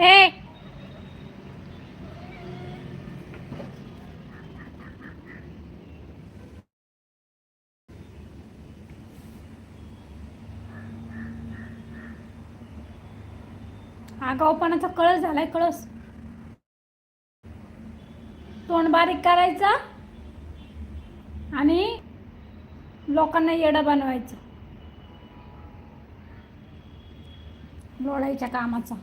ए. आगाऊपणाचा कळस झालाय कळस. तोंड बारीक करायचं आणि लोकांना येडं बनवायचं. लोळायच्या कामाचा.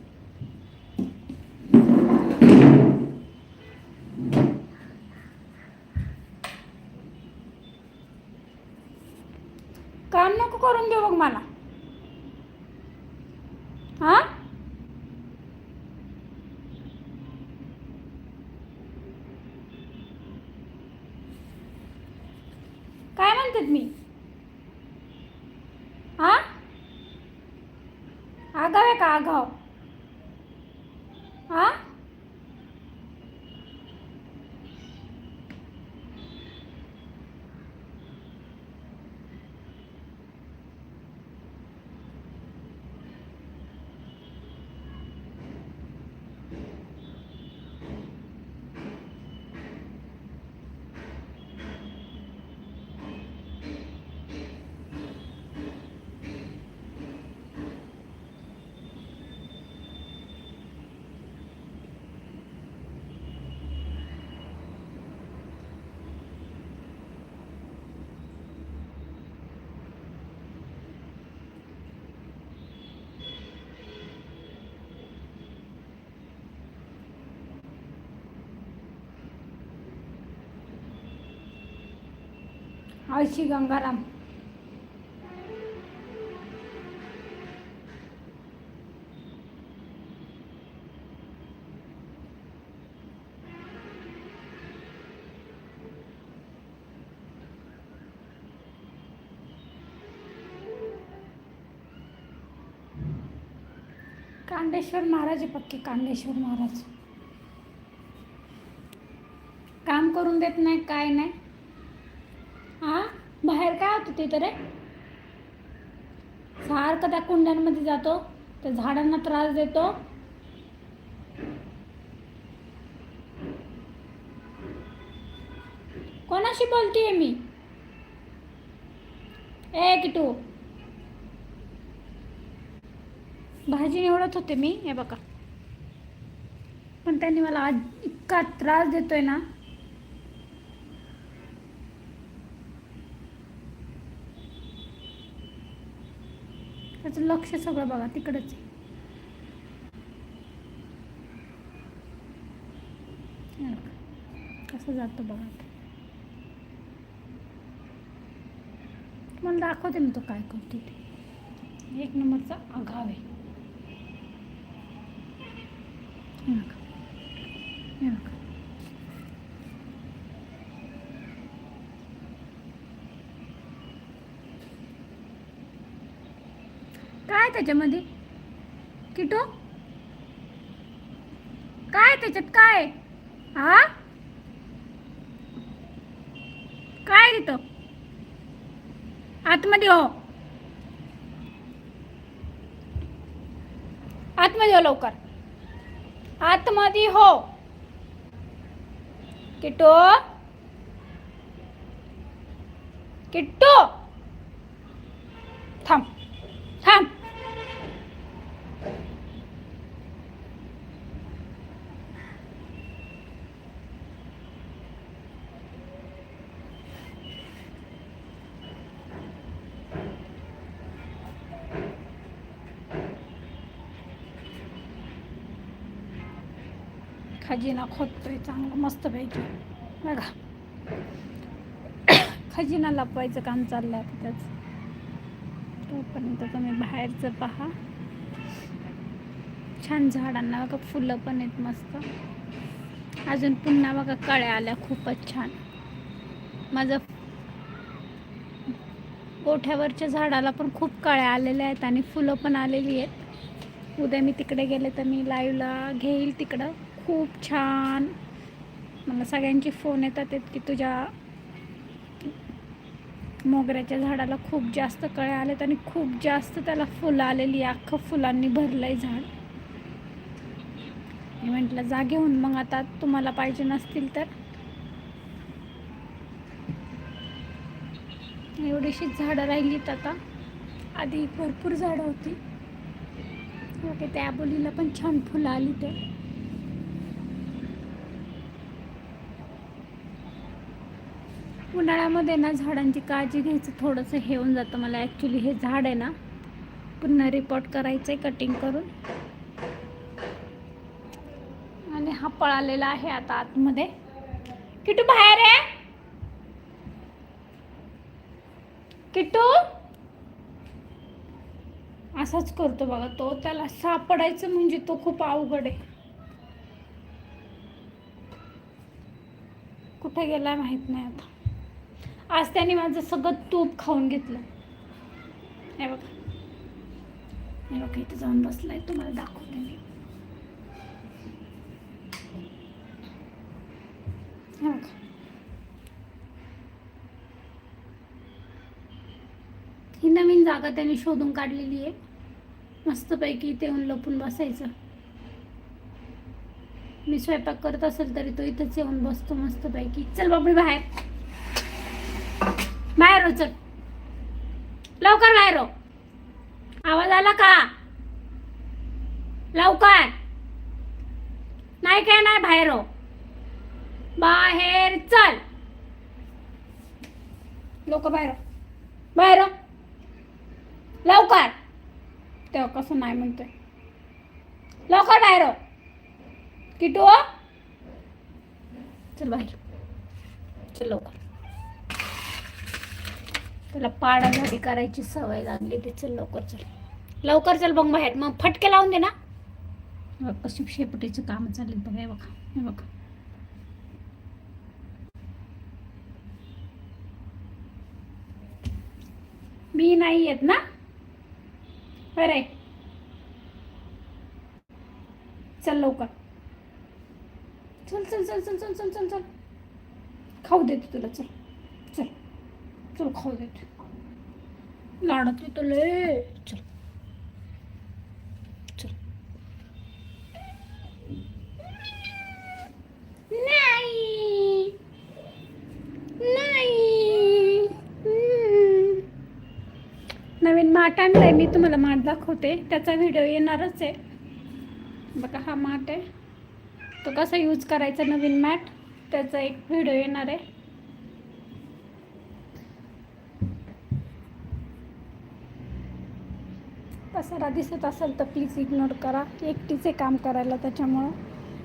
काम नको करून देऊ मग मला हा काय म्हणतात मी हा आगाव आहे का आगाव हा आळशी गंगाराम. कांडेश्वर महाराज पक्के कांडेश्वर महाराज. काम करून देत नाही काय नाही. बाहेर काय सारखं त्या कुंड्यांमध्ये जातो त्या झाडांना त्रास देतो. कोणाशी बोलतीये मी? ए किटू. भाजी निवडत होते मी हे बघा. पण त्यांनी मला इतका त्रास देतोय ना. त्याचं लक्ष सगळं बघा तिकडंच आहे. कसं जातं बघा तुम्हाला दाखवते मी तो काय करतो ते. एक नंबरचा आघाव आहे. नका नका हे बघा. काय त्याच्यामध्ये? किटो? काय त्याच्यात? काय? हा काय तिथं? आतमध्ये हो. आतमध्ये हो लवकर. आतमध्ये हो. किटो? किट्टो? थांब. थांब. खजिना खोदतोय चांगलं मस्त पैकी. बघा. खजिना लपवायचं काम चाललं आहे त्याचं. तोपर्यंत तुम्ही बाहेरचं पहा. छान झाडांना बघा फुलं पण आहेत मस्त. अजून पुन्हा बघा कळ्या आल्या खूपच छान. माझं गोठ्यावरच्या झाडाला पण खूप कळ्या आलेल्या आहेत आणि फुलं पण आलेली आहेत. उद्या मी तिकडे गेले तर मी लाईव्हला घेईल तिकडं. खूप छान. मला सगळ्यांचे फोन येतात आहेत की तुझ्या मोगऱ्याच्या झाडाला खूप जास्त कळे आलेत आणि खूप जास्त त्याला फुलं आलेली अख्खं फुलांनी भरलं आहे झाड. मी म्हटलं जा घेऊन मग आता तुम्हाला पाहिजे नसतील तर. एवढीशीच झाडं राहिलीत आता. आधी भरपूर झाडं होती. ओके त्या बोलीला पण छान फुलं आली ते. उन्हाळ्यामध्ये ना झाडांची काळजी घ्यायचं थोडंसं हे होऊन जातं. मला ॲक्च्युली हे झाड आहे ना पुन्हा रिपोर्ट करायचं आहे कटिंग करून. आणि हा पळालेला आहे आता आतमध्ये. किटू बाहेर आहे किटू. असाच करतो बघा तो त्याला सापडायचं म्हणजे तो खूप अवघड आहे. कुठे गेला माहीत नाही आता. आज त्याने माझं सगळं तूप खाऊन घेतलं. हे बघा. हे बघा इथे जाऊन बसलाय तुम्हाला दाखवते मी. हे बघा. ही नवीन जागा त्याने शोधून काढलेली आहे. मस्तपैकी इथे येऊन लपून बसायचं. मी स्वयंपाक करत असेल तरी तो इथंच येऊन बसतो मस्तपैकी. चल बाबडी बाहेर. बाहेर चल लवकर बाहेर हो. आवाज आला का? लवकर. नाही काय नाही बाहेर हो. बाहेर चल. लोक बाहेर हो. बाहेर लवकर. तेव्हा कसं नाही म्हणतोय. लवकर बाहेर किटू चल बाहेर. चल लवकर. त्याला पाडा झाडी करायची सवय लागली ती चल लवकर चल. लवकर चल बघ बाहेर. मग फटके लावून दे ना. कशी शेपटीचं काम चालले बघा हे बघा हे बघा. मी नाही येत ना. बरं चल लवकर. चल चल चल चल चल चल चल चल. खाऊ देते तुला चल. चल खाऊ देते लाडत येतो लय. चल. चल. नाही. नाही. हम्म. नवीन माठ आणलाय मी तुम्हाला माठ दाखवते. त्याचा व्हिडिओ येणारच आहे. बघा हा माठ आहे. तो कसा यूज करायचा नवीन मॅट त्याचा एक व्हिडिओ येणार आहे. पसारा दिसत असेल तर प्लीज इग्नोर करा. एकटीचे काम करायला त्याच्यामुळं.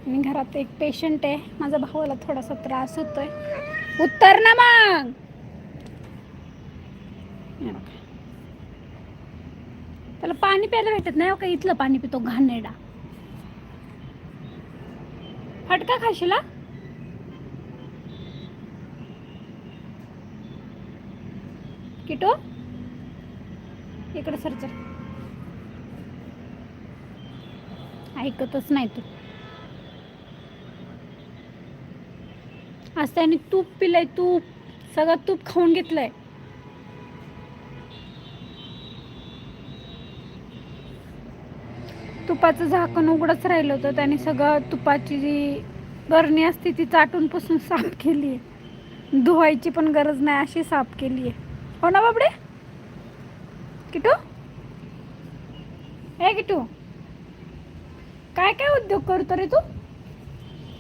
आणि घरात एक पेशंट आहे. माझ्या भावाला थोडासा त्रास होतोय. उत्तर ना मग! त्याला पाणी प्यायला भेटत नाही हो का? इथलं पाणी पितो घाणेडा फटका खाशीला? किटो? इकडे सर चल ऐकतच नाही तू. आज त्याने तूप पिलंय तूप. सगळं तूप खाऊन घेतलंय. तुपाचं झाकण उघडच राहिलं होतं. त्याने सगळं तुपाची जी बरणी असते ती चाटून पुसून साफ केली आहे. धुवायची पण गरज नाही अशी साफ केली आहे. हो ना बाबडे? किटू? ए किटू? काय काय उद्योग करतो रे तू?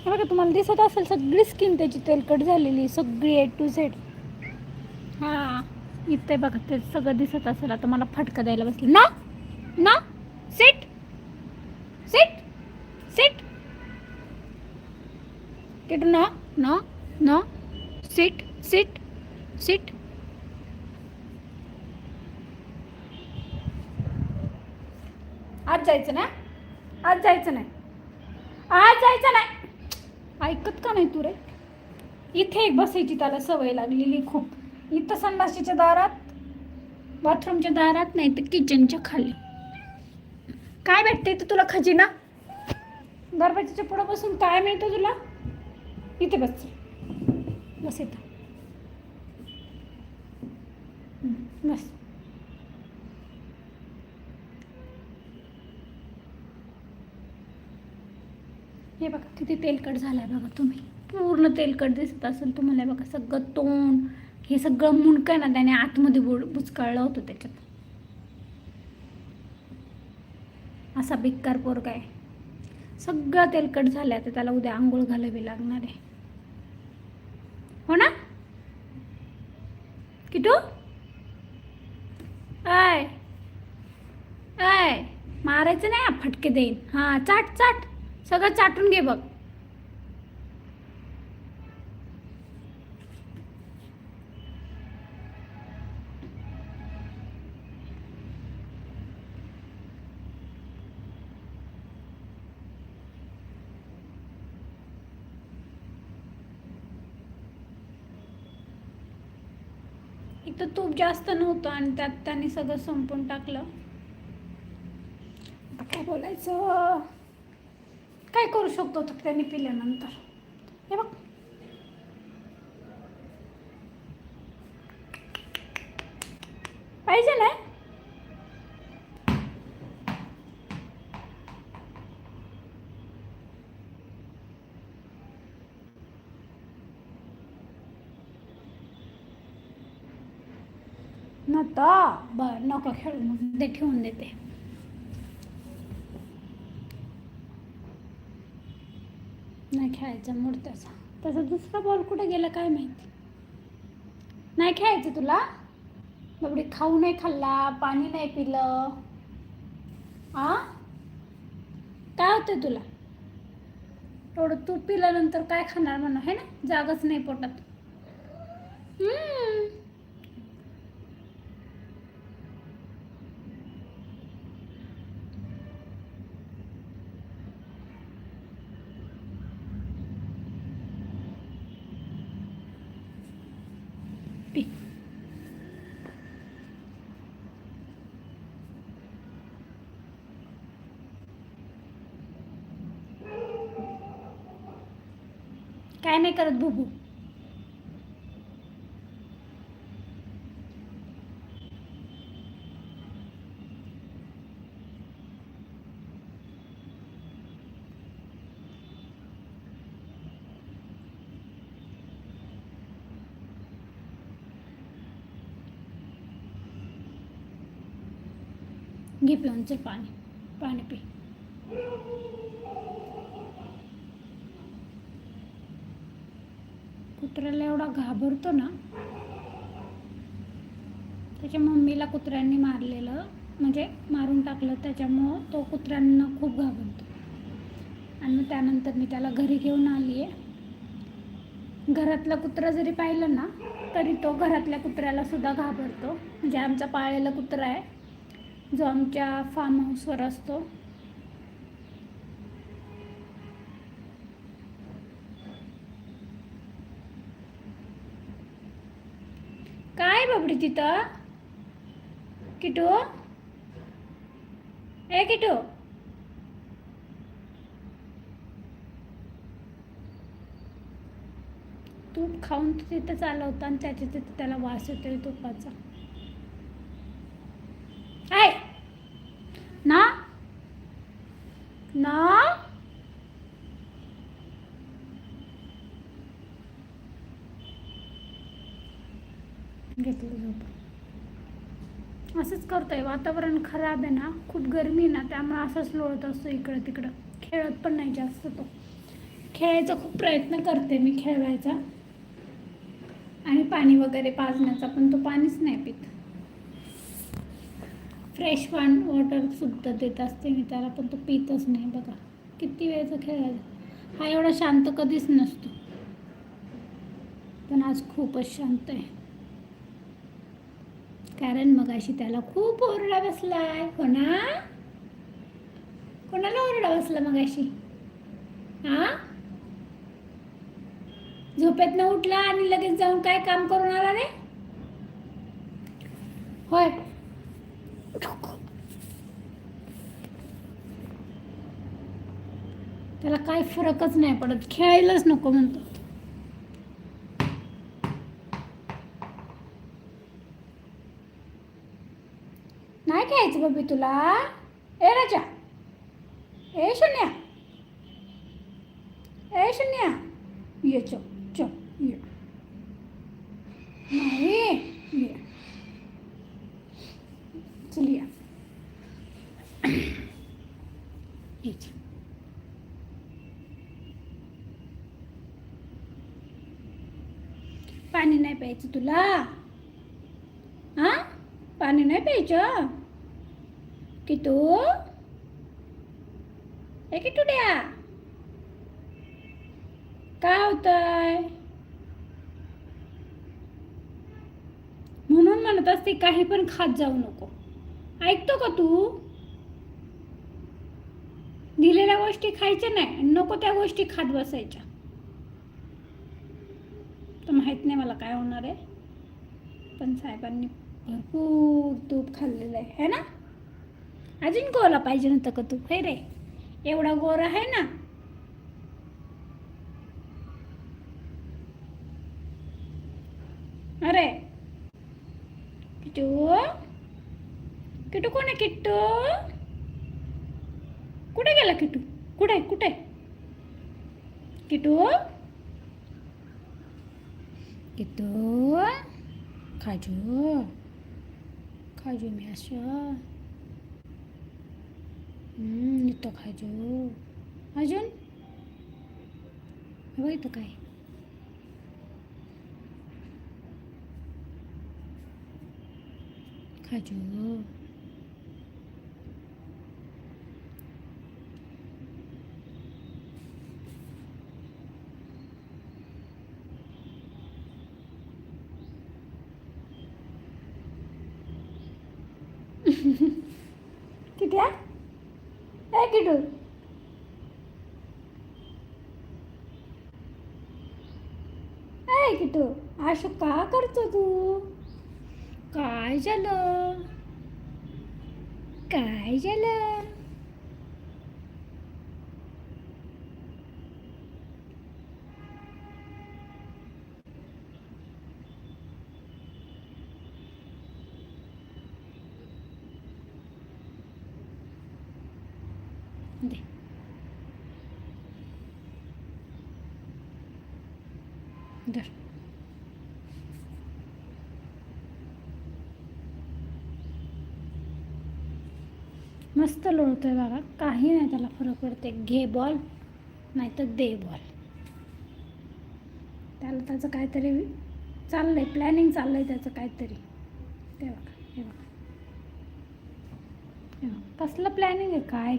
हे बघा तुम्हाला दिसत असेल सगळी स्किन त्याची तेलकट झालेली सगळी ए टू झेड हां इथे बघा ते सगळं दिसत असेल. आता मला फटका द्यायला बसले. ना ना सेट सेट सेट किटू ना ना ना सेट सेट सेट आज जायचं ना? आज जायचं नाही. आज जायचं नाही. ऐकत का नाही तू रे? इथे एक बसायची त्याला सवय लागलेली खूप. इथं संडाशीच्या दारात बाथरूमच्या दारात नाही तर किचनच्या खाली. काय भेटते इथं तुला खजिना? दरवाजाच्या पुढं बसून काय मिळतं तुला? इथे बस. बस इथं. बस. हे बघा किती तेलकट झालंय बघा तुम्ही. पूर्ण तेलकट दिसत असेल तुम्हाला हे बघा सगळं तोंड हे सगळं मुंडकं आहे ना त्याने आतमध्ये बुड बुचकाळलं होतं त्याच्यात. असा बेकार पोरगा आहे. सगळं तेलकट झालं आता त्याला उद्या आंघोळ घालावी लागणार आहे. हो ना? किटू? आय आय मारायचं नाही फटके देईन. हां चाट चाट. सगळं चाटून घे बघ. एक तर तूप जास्त नव्हतं आणि त्यात त्यांनी सगळं संपून टाकलं. आता काय बोलायचं? काय करू शकतो तर त्यांनी पिल्यानंतर? हे बघ. पाहिजे ना? नका बरं नको खेळू मग ते ठेवून देते. खेळायचा मूड त्याचा दुसरा बॉल कुठे गेला काय माहिती? नाही खेळायचं तुला? बाबडी खाऊ नाही खाल्ला पाणी नाही पिलं. आ? काय होतं तुला? थोडं तूप पिल्यानंतर काय खाणार म्हणा है ना? जागच नाही पोटात. नाही करत बुबू। घे पिऊन चल पाणी पाणी पी। कुत्र्याला एवढा घाबरतो ना त्याच्या मम्मीला कुत्र्यांनी मारलेलं म्हणजे मारून टाकलं त्याच्यामुळं तो कुत्र्यांना खूप घाबरतो. आणि मग त्यानंतर मी त्याला घरी घेऊन आली आहे घरातला कुत्रा जरी पाहिलं ना तरी तो घरातल्या कुत्र्याला सुद्धा घाबरतो. म्हणजे आमचा पाळलेला कुत्रा आहे जो आमच्या फार्म हाऊसवर असतो. काय बाबडी तिथं? किटू? ए किटू? तूप खाऊन तिथं चालवता आणि त्याच्या तिथं त्याला वास येतोय तुपाचा आहे ना ना घेतलं झोप असंच करतोय. वातावरण खराब आहे ना खूप गरमी ना त्यामुळे असंच लोळत असतो इकडं तिकडं. खेळत पण नाही जास्त तो. खेळायचा खूप प्रयत्न करते मी खेळवायचा आणि पाणी वगैरे पाजण्याचा पण तो पाणीच नाही पित. फ्रेश पान वॉटर सुद्धा देत असते मी त्याला पण तो पितच नाही बघा. किती वेळचं खेळायचा. हा एवढा शांत कधीच नसतो. पण आज खूपच शांत आहे. कारण मग अशी त्याला खूप ओरडा बसलाय. आहे कोणा? कोणाला ओरडा बसला मग अशी हा झोपेत न उठला आणि लगेच जाऊन काय काम करून आला रे? होय. त्याला काय फरकच नाही पडत. खेळायलाच नको म्हणतो नाही खेळायचं बाबी तुला? ए राजा. ए शून्या. ए शून्या. ये चो चो ये. नाही ये. चल या. ये चल. पाणी नाही प्यायचं तुला? हा? पाणी नाही प्यायचं? किटू हे किटू द्या काय होतंय म्हणून म्हणत असते काही पण खात जाऊ नको ऐकतो का तू दिलेल्या गोष्टी खायच्या नाही नको त्या गोष्टी खात बसायच्या तर माहीत नाही मला काय होणार आहे पण साहेबांनी भरपूर तूप खाल्लेलं आहे है ना अजून गोला पाहिजे नव्हतं का तूप हे रे एवढा गोरा आहे ना. अरे किटू किटू कोण आहे किट्टू? कुठे गेला किटू कुठे कुठे? किटू किटू खाजू? खाजू मी असं તો ખાજો અર્જુન હવે તો કાંઈ ખાજો ए असं का करतो तू? काय झालं? काय झालं दे धर मस्त लोळतोय बघा. काही नाही त्याला फरक पडते घे बॉल नाही तर दे बॉल त्याला त्याचं काहीतरी आहे प्लॅनिंग चाललं आहे त्याचं काहीतरी. ते बघा बघा. हे बघा. कसलं प्लॅनिंग आहे? काय?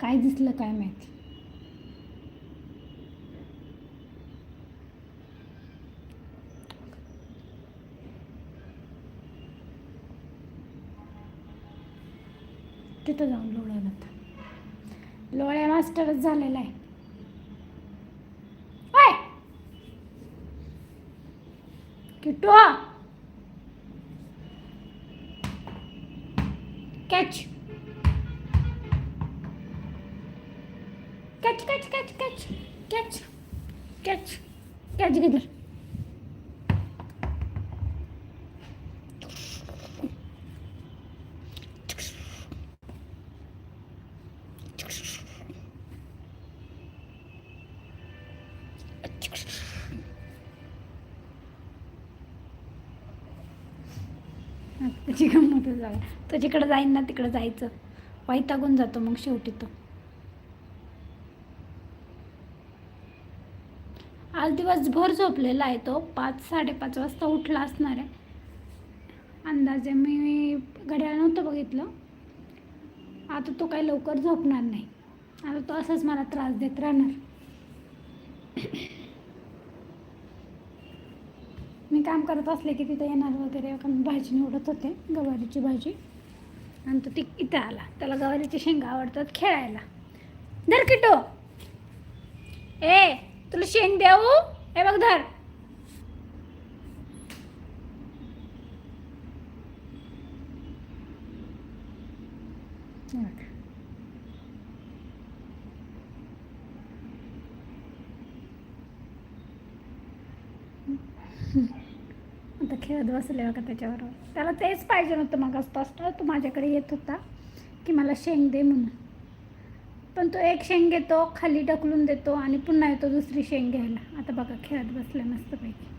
काय दिसलं काय माहिती? तिथं जाऊन लोळ्या आता लोळ्या मास्टरच झालेला आहे ओय! Kittu catch catch catch catch catch catch catch catch घेतलं तो जिकडं जाईन ना तिकडं जायचं. वैतागून जातो मग शेवटी तो. आज दिवसभर झोपलेला आहे तो. पाच साडेपाच वाजता उठला असणार आहे. अंदाजे मी घड्याळ नव्हतं बघितलं. आता तो काही लवकर झोपणार नाही. आता तो असंच मला त्रास देत राहणार. मी काम करत असले की तिथं येणार वगैरे कारण भाजी निवडत होते गवारीची भाजी. आणि तो ती इथं आला. त्याला गवारीची शेंगा आवडतात खेळायला. धर किटो. ए तुला शेंग द्याऊ हे बघ धर. Okay बघ. आता खेळत बसले बघा त्याच्याबरोबर. त्याला तेच पाहिजे नव्हतं मग असपासनं तो माझ्याकडे येत होता की मला शेंग दे म्हणून. पण तो एक शेंग घेतो खाली ढकलून देतो आणि पुन्हा येतो दुसरी शेंग घ्यायला. आता बघा खेळत बसला मस्तपैकी.